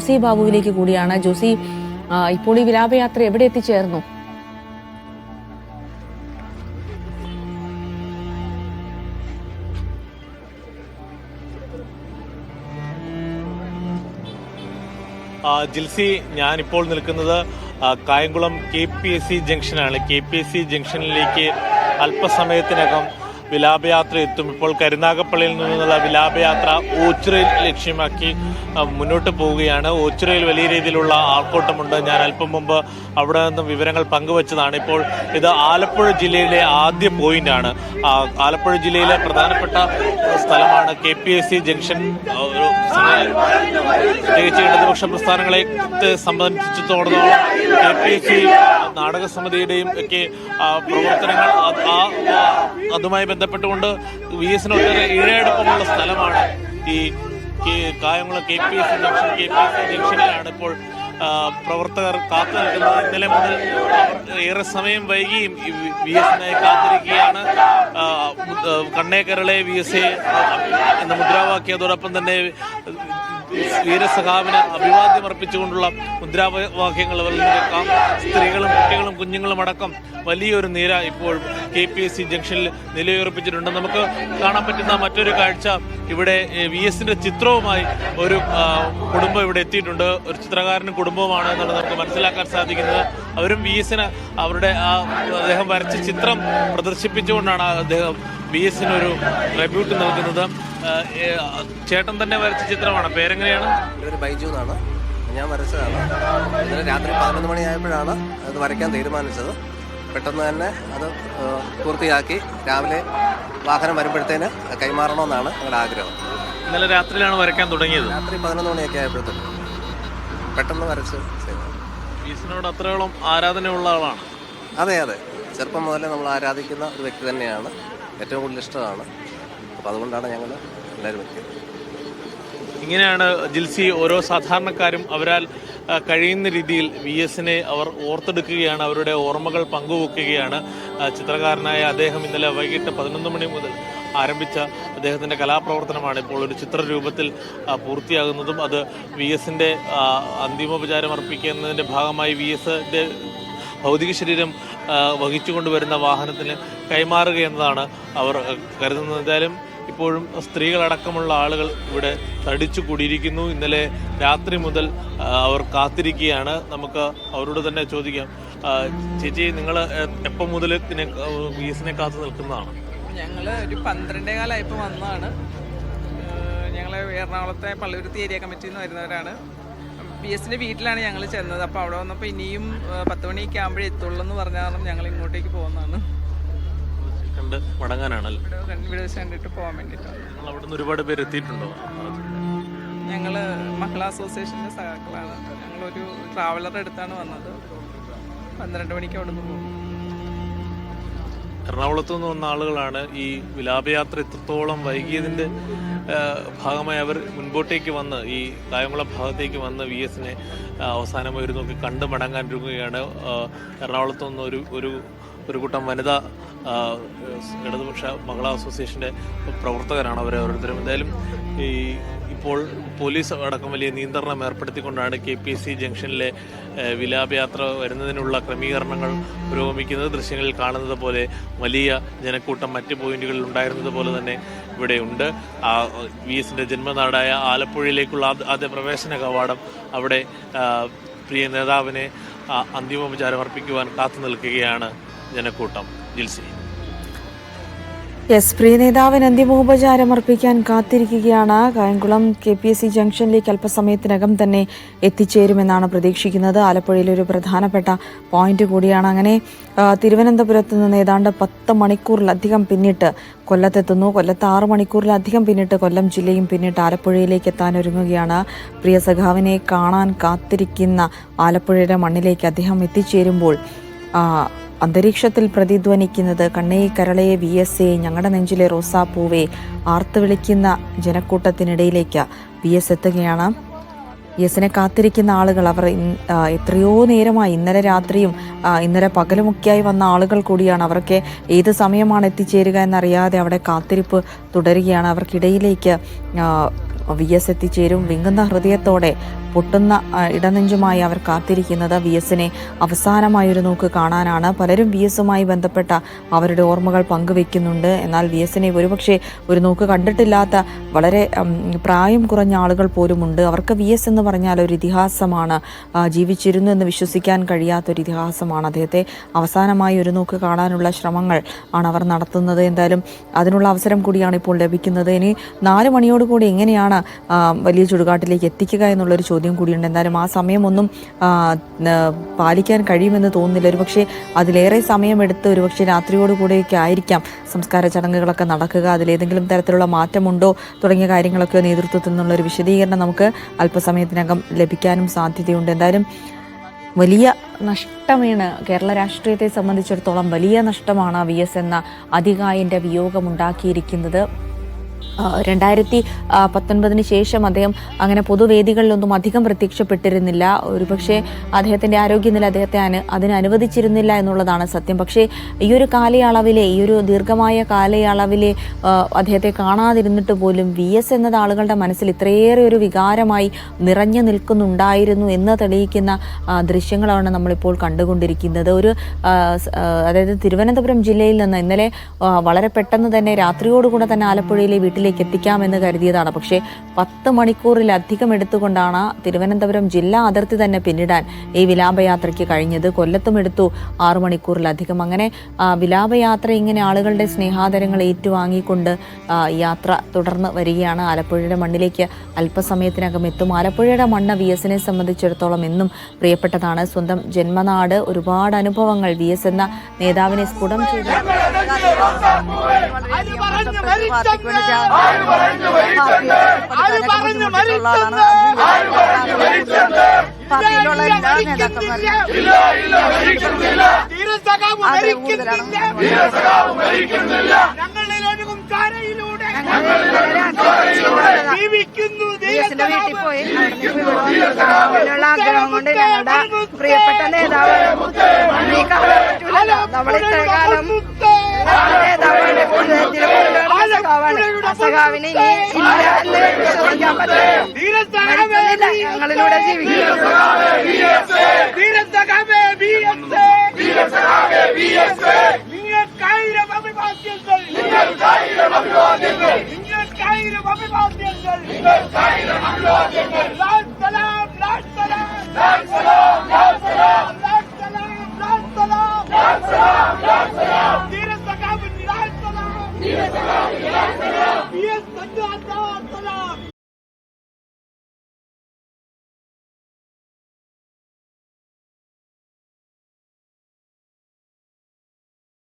ജോസി ബാബുവിലേക്ക് കൂടിയാണ്. ജോസി ഇപ്പോൾ ഈ വിലാപയാത്ര എവിടെ എത്തിച്ചേർന്നു? ജിൽസി ജിൽസി ഞാനിപ്പോൾ നിൽക്കുന്നത് Kayamkulam K P S C ജംഗ്ഷനാണ്. K P S C ജംഗ്ഷനിലേക്ക് അല്പസമയത്തിനകം വിലാപയാത്ര എത്തും. ഇപ്പോൾ കരുനാഗപ്പള്ളിയിൽ നിന്നുള്ള വിലാപയാത്ര ഓച്ചിറയിൽ ലക്ഷ്യമാക്കി മുന്നോട്ട് പോവുകയാണ്. ഓച്ചിറയിൽ വലിയ രീതിയിലുള്ള ആൾക്കൂട്ടമുണ്ട്. ഞാൻ അല്പം മുമ്പ് അവിടെ നിന്നും വിവരങ്ങൾ പങ്കുവച്ചതാണ്. ഇപ്പോൾ ഇത് ആലപ്പുഴ ജില്ലയിലെ ആദ്യ പോയിന്റാണ്. ആലപ്പുഴ ജില്ലയിലെ പ്രധാനപ്പെട്ട സ്ഥലമാണ് K P S C junction. പ്രത്യേകിച്ച് ഇടതുപക്ഷ പ്രസ്ഥാനങ്ങളെ സംബന്ധിച്ചിടത്തോളം കെ പി എസ് സി നാടക സമിതിയുടെയും ഒക്കെ പ്രവർത്തനങ്ങൾ അതുമായി ബന്ധപ്പെട്ടുകൊണ്ട് വി എസിന് ഒട്ടേറെ ഇഴയടക്കമുള്ള സ്ഥലമാണ്. ഈ Kayamkulam K P S junction K P S ജംഗ്ഷനിലാണ് ഇപ്പോൾ പ്രവർത്തകർ കാത്തു നിൽക്കുന്നത്. ഇന്നലെ മുതൽ ഏറെ സമയം വൈകിയും വി എസിനായി കാത്തിരിക്കുകയാണ്. കണ്ണേക്കരളെ വി എസ് എ എന്ന മുദ്രാവാക്യത്തോടൊപ്പം തന്നെ വീരസഖാവിന് അഭിവാദ്യം അർപ്പിച്ചുകൊണ്ടുള്ള മുദ്രാവാക്യങ്ങൾ. സ്ത്രീകളും കുട്ടികളും കുഞ്ഞുങ്ങളും അടക്കം വലിയൊരു നിര ഇപ്പോൾ കെ പി എസ് സി ജംഗ്ഷനിൽ നിലയുറപ്പിച്ചിട്ടുണ്ട്. നമുക്ക് കാണാൻ പറ്റുന്ന മറ്റൊരു കാഴ്ച ഇവിടെ വി എസിന്റെ ചിത്രവുമായി ഒരു കുടുംബം ഇവിടെ എത്തിയിട്ടുണ്ട്. ഒരു ചിത്രകാരനും കുടുംബവുമാണ് എന്നുള്ളത് നമുക്ക് മനസ്സിലാക്കാൻ സാധിക്കുന്നത്. അവരും വി എസിന് അവരുടെ ആ അദ്ദേഹം വരച്ച ചിത്രം പ്രദർശിപ്പിച്ചുകൊണ്ടാണ് അദ്ദേഹം വി എസിന് ഒരു ട്രിബ്യൂട്ട് നൽകുന്നത്. ചേട്ടൻ തന്നെ വരച്ച ചിത്രമാണ്. പേരെങ്ങനെയാണ്? ബൈജു എന്നാണ്. ഞാൻ വരച്ചതാണ്. ഇന്നലെ രാത്രി പതിനൊന്ന് മണിയായപ്പോഴാണ് അത് വരയ്ക്കാൻ തീരുമാനിച്ചത്. പെട്ടെന്ന് തന്നെ അത് പൂർത്തിയാക്കി രാവിലെ വാഹനം വരുമ്പോഴത്തേന് കൈമാറണമെന്നാണ് ഞങ്ങളുടെ ആഗ്രഹം. ഇന്നലെ രാത്രിയിലാണ് വരയ്ക്കാൻ തുടങ്ങിയത്? രാത്രി പതിനൊന്ന് മണിയൊക്കെ ആയപ്പോഴത്തേക്ക് പെട്ടെന്ന് വരച്ച് എസിനോട് അത്രയോളം ആരാധനയുള്ള ആളാണ്. അതെ അതെ. ചെറുപ്പം മുതലേ നമ്മൾ ആരാധിക്കുന്ന ഒരു വ്യക്തി തന്നെയാണ്. ഏറ്റവും കൂടുതൽ ഇഷ്ടമാണ്. അപ്പോൾ അതുകൊണ്ടാണ് ഞങ്ങൾ എല്ലാവരും എത്തിയത് ഇങ്ങനെയാണ് ജിൽസി ഓരോ സാധാരണക്കാരും അവരാൽ കഴിയുന്ന രീതിയിൽ വി എസിനെ അവർ ഓർത്തെടുക്കുകയാണ് അവരുടെ ഓർമ്മകൾ പങ്കുവെക്കുകയാണ്. ചിത്രകാരനായ അദ്ദേഹം ഇന്നലെ വൈകിട്ട് പതിനൊന്ന് മണി മുതൽ ആരംഭിച്ച അദ്ദേഹത്തിന്റെ കലാപ്രവർത്തനമാണ്. ഇപ്പോൾ ഒരു ചിത്രരൂപത്തിൽ പൂർത്തിയാകുന്നതും അത് വി എസിന്റെ അന്തിമോപചാരം അർപ്പിക്കുന്നതിന്റെ ഭാഗമായി വി എസിന്റെ ഭൗതിക ശരീരം വഹിച്ചുകൊണ്ടുവരുന്ന വാഹനത്തിന് കൈമാറുക എന്നതാണ് അവർ കരുതുന്നത്. എന്തായാലും ഇപ്പോഴും സ്ത്രീകളടക്കമുള്ള ആളുകൾ ഇവിടെ തടിച്ചു കൂടിയിരിക്കുന്നു. ഇന്നലെ രാത്രി മുതൽ അവർ കാത്തിരിക്കുകയാണ്. നമുക്ക് അവരോട് തന്നെ ചോദിക്കാം. ചേച്ചി നിങ്ങൾ എപ്പം മുതൽ ഇതിനെ വി എസിനെ കാത്തു നിൽക്കുന്നതാണ്? ഞങ്ങൾ ഒരു പന്ത്രണ്ടേ കാലമായപ്പോൾ വന്നതാണ്. ഞങ്ങൾ എറണാകുളത്തെ പള്ളുരുത്തി ഏരിയ കമ്മിറ്റിയിൽ നിന്ന് വരുന്നവരാണ്. പി എസിന്റെ വീട്ടിലാണ് ഞങ്ങൾ ചെന്നത്. അപ്പോൾ അവിടെ വന്നപ്പോൾ ഇനിയും പത്ത് മണിയൊക്കെ ആകുമ്പോഴേ എത്തുള്ളൂ എന്ന് പറഞ്ഞ ഞങ്ങൾ ഇങ്ങോട്ടേക്ക് പോകുന്നതാണ്. കണ്ട് മടങ്ങാനാണല്ലോ? കണ്ടിട്ട് പോകാൻ വേണ്ടിയിട്ടാണ് നിങ്ങൾ അവിടെ നിന്ന് ഒരുപാട് പേര് എത്തിയിട്ടുണ്ടോ? ഞങ്ങൾ മഹിളാ അസോസിയേഷന്റെ സഹാക്കളാണ് ഞങ്ങളൊരു ട്രാവലർ എടുത്താണ് വന്നത്. പന്ത്രണ്ട് മണിക്ക് അവിടെ നിന്ന് പോകും. എറണാകുളത്തു നിന്ന് വന്ന ആളുകളാണ് ഈ വിലാപയാത്ര എത്രത്തോളം വൈകിയതിന്റെ ഭാഗമായി അവർ മുൻപോട്ടേക്ക് വന്ന് ഈ കായംകുളം ഭാഗത്തേക്ക് വന്ന് വി എസിനെ അവസാനം ഒരു നോക്കി കണ്ടു മടങ്ങാൻ ഒരുങ്ങുകയാണ്. എറണാകുളത്തു നിന്ന് ഒരു ഒരു ഒരു കൂട്ടം വനിതാ ഇടതുപക്ഷ മഹിളാ അസോസിയേഷന്റെ പ്രവർത്തകരാണ് അവർ ഓരോരുത്തരും. എന്തായാലും ഈ ഇപ്പോൾ പോലീസ് അടക്കം വലിയ നിയന്ത്രണം ഏർപ്പെടുത്തിക്കൊണ്ടാണ് കെ പി സി ജംഗ്ഷനിലെ വിലാപയാത്ര വരുന്നതിനുള്ള ക്രമീകരണങ്ങൾ പുരോഗമിക്കുന്നത്. ദൃശ്യങ്ങളിൽ കാണുന്നത് പോലെ വലിയ ജനക്കൂട്ടം മറ്റ് പോയിന്റുകളിൽ ഉണ്ടായിരുന്നത് പോലെ തന്നെ ഇവിടെയുണ്ട് വി എസിന്റെ ജന്മനാടായ ആലപ്പുഴയിലേക്കുള്ള ആദ്യ- പ്രവേശന കവാടം അവിടെ പ്രിയ നേതാവിനെ അന്തിമോപചാരം അർപ്പിക്കുവാൻ കാത്തു നിൽക്കുകയാണ് ജനക്കൂട്ടം ജിൽസി. എസ് പ്രിയ നേതാവിന് അന്തിമോപചാരം അർപ്പിക്കാൻ കാത്തിരിക്കുകയാണ്. Kayamkulam K P S C ജംഗ്ഷനിലേക്ക് അല്പസമയത്തിനകം തന്നെ എത്തിച്ചേരുമെന്നാണ് പ്രതീക്ഷിക്കുന്നത്. ആലപ്പുഴയിലെ ഒരു പ്രധാനപ്പെട്ട പോയിന്റ് കൂടിയാണ്. അങ്ങനെ തിരുവനന്തപുരത്ത് നിന്ന് ഏതാണ്ട് പത്ത് മണിക്കൂറിലധികം പിന്നിട്ട് കൊല്ലത്തെത്തുന്നു. കൊല്ലത്ത് ആറ് മണിക്കൂറിലധികം പിന്നിട്ട് കൊല്ലം ജില്ലയും പിന്നിട്ട് ആലപ്പുഴയിലേക്ക് എത്താൻ ഒരുങ്ങുകയാണ്. പ്രിയ സഖാവിനെ കാണാൻ കാത്തിരിക്കുന്ന ആലപ്പുഴയുടെ മണ്ണിലേക്ക് അദ്ദേഹം എത്തിച്ചേരുമ്പോൾ അന്തരീക്ഷത്തിൽ പ്രതിധ്വനിക്കുന്നത് കണ്ണേ കരളയെ വി എസ് എ ഞങ്ങളുടെ നെഞ്ചിലെ റോസാപ്പൂവെ ആർത്ത് വിളിക്കുന്ന ജനക്കൂട്ടത്തിനിടയിലേക്ക് വി എസ് എത്തുകയാണ്. വി എസിനെ കാത്തിരിക്കുന്ന ആളുകൾ അവർ എത്രയോ നേരമായി ഇന്നലെ രാത്രിയും ഇന്നലെ പകലുമൊക്കെയായി വന്ന ആളുകൾ കൂടിയാണ്. അവർക്ക് ഏത് സമയമാണ് എത്തിച്ചേരുക എന്നറിയാതെ അവിടെ കാത്തിരിപ്പ് തുടരുകയാണ്. അവർക്കിടയിലേക്ക് വി എസ് എത്തിച്ചേരും. വിങ്ങുന്ന ഹൃദയത്തോടെ പൊട്ടുന്ന ഇടനെഞ്ചുമായി അവർ കാത്തിരിക്കുന്നത് വി എസിനെ അവസാനമായൊരു നോക്ക് കാണാനാണ്. പലരും വി എസുമായി ബന്ധപ്പെട്ട അവരുടെ ഓർമ്മകൾ പങ്കുവെക്കുന്നുണ്ട്. എന്നാൽ വി എസിനെ ഒരുപക്ഷെ ഒരു നോക്ക് കണ്ടിട്ടില്ലാത്ത വളരെ പ്രായം കുറഞ്ഞ ആളുകൾ പോലുമുണ്ട്. അവർക്ക് വി എസ് എന്ന് പറഞ്ഞാൽ ഒരു ഇതിഹാസമാണ്. ജീവിച്ചിരുന്നു എന്ന് വിശ്വസിക്കാൻ കഴിയാത്ത ഒരു ഇതിഹാസമാണ്. അദ്ദേഹത്തെ അവസാനമായി ഒരു നോക്ക് കാണാനുള്ള ശ്രമങ്ങൾ ആണ് അവർ നടത്തുന്നത്. എന്തായാലും അതിനുള്ള അവസരം കൂടിയാണ് ഇപ്പോൾ ലഭിക്കുന്നത്. ഇനി നാല് മണിയോടുകൂടി എങ്ങനെയാണ് വലിയ ചുടുകാട്ടിലേക്ക് എത്തിക്കുക എന്നുള്ളൊരു ചോദ്യം കൂടിയുണ്ട്. എന്തായാലും ആ സമയമൊന്നും പാലിക്കാൻ കഴിയുമെന്ന് തോന്നുന്നില്ല. ഒരുപക്ഷെ അതിലേറെ സമയമെടുത്ത് ഒരുപക്ഷെ രാത്രിയോടുകൂടിയൊക്കെ ആയിരിക്കാം സംസ്കാര ചടങ്ങുകളൊക്കെ നടക്കുക. അതിലേതെങ്കിലും തരത്തിലുള്ള മാറ്റമുണ്ടോ തുടങ്ങിയ കാര്യങ്ങളൊക്കെ നേതൃത്വത്തിൽ നിന്നുള്ള ഒരു വിശദീകരണം നമുക്ക് അല്പസമയത്തിനകം ലഭിക്കാനും സാധ്യതയുണ്ട്. എന്തായാലും വലിയ നഷ്ടമാണ് കേരള രാഷ്ട്രീയത്തെ സംബന്ധിച്ചിടത്തോളം വലിയ നഷ്ടമാണ് വി എസ് എന്ന അധികായന്റെ വിയോഗമുണ്ടാക്കിയിരിക്കുന്നത്. രണ്ടായിരത്തി പത്തൊൻപതിന് ശേഷം അദ്ദേഹം അങ്ങനെ പൊതുവേദികളിലൊന്നും അധികം പ്രത്യക്ഷപ്പെട്ടിരുന്നില്ല. ഒരുപക്ഷെ അദ്ദേഹത്തിന്റെ ആരോഗ്യനില അദ്ദേഹത്തെ അനു അതിന് അനുവദിച്ചിരുന്നില്ല എന്നുള്ളതാണ് സത്യം. പക്ഷേ ഈ ഒരു കാലയളവിലെ ഈ ഒരു ദീർഘമായ കാലയളവിലെ അദ്ദേഹത്തെ കാണാതിരുന്നിട്ട് പോലും വി എസ് എന്നത് ആളുകളുടെ മനസ്സിൽ ഇത്രയേറെ ഒരു വികാരമായി നിറഞ്ഞു നിൽക്കുന്നുണ്ടായിരുന്നു എന്ന് തെളിയിക്കുന്ന ദൃശ്യങ്ങളാണ് നമ്മളിപ്പോൾ കണ്ടുകൊണ്ടിരിക്കുന്നത്. ഒരു അതായത് തിരുവനന്തപുരം ജില്ലയിൽ നിന്ന് ഇന്നലെ വളരെ പെട്ടെന്ന് തന്നെ രാത്രിയോടുകൂടെ തന്നെ ആലപ്പുഴയിലെ വീട്ടിലേക്ക് എത്തിക്കാമെന്ന് കരുതിയതാണ്. പക്ഷേ പത്ത് മണിക്കൂറിലധികം എടുത്തുകൊണ്ടാണ് തിരുവനന്തപുരം ജില്ലാ അതിർത്തി തന്നെ പിന്നിടാൻ ഈ വിലാപയാത്രയ്ക്ക് കഴിഞ്ഞത്. കൊല്ലത്തും എടുത്തു ആറു മണിക്കൂറിലധികം. അങ്ങനെ വിലാപയാത്ര ഇങ്ങനെ ആളുകളുടെ സ്നേഹാദരങ്ങൾ ഏറ്റുവാങ്ങിക്കൊണ്ട് യാത്ര തുടർന്ന് വരികയാണ്. ആലപ്പുഴയുടെ മണ്ണിലേക്ക് അല്പസമയത്തിനകം എത്തും. ആലപ്പുഴയുടെ മണ്ണ് വി എസിനെ സംബന്ധിച്ചിടത്തോളം എന്നും പ്രിയപ്പെട്ടതാണ്. സ്വന്തം ജന്മനാട് ഒരുപാട് അനുഭവങ്ങൾ വി എസ് എന്ന നേതാവിനെ സ്ഫുടം ചെയ്തു. പാർട്ടിയിലുള്ള എല്ലാ നേതാക്കന്മാരും ആദരവ് കൂടുതലാണ് വീട്ടിൽ പോയി അതിനുള്ള ആഗ്രഹം കൊണ്ട് ഞങ്ങളുടെ പ്രിയപ്പെട്ട നേതാവ് ഈ ഞങ്ങളിലൂടെ ജീവിക്കും നിങ്ങൾക്കായിരം അഭിവാദ്യങ്ങൾ നിങ്ങൾക്കായിരം അഭിവാദ്യങ്ങൾ നിങ്ങൾക്കായിരം അഭിവാദ്യങ്ങൾ നിങ്ങൾക്കായിരം അഭിവാദ്യങ്ങൾ ലാൽ സലാം ലാൽ സലാം ലാൽ സലാം ലാൽ സലാം ലാൽ സലാം ലാൽ സലാം ലാൽ സലാം ലാൽ സലാം വീര സഖാവിൻ ലാൽ സലാം വീര സഖാവിൻ ലാൽ സലാം വീര സഖാവിൻ ലാൽ സലാം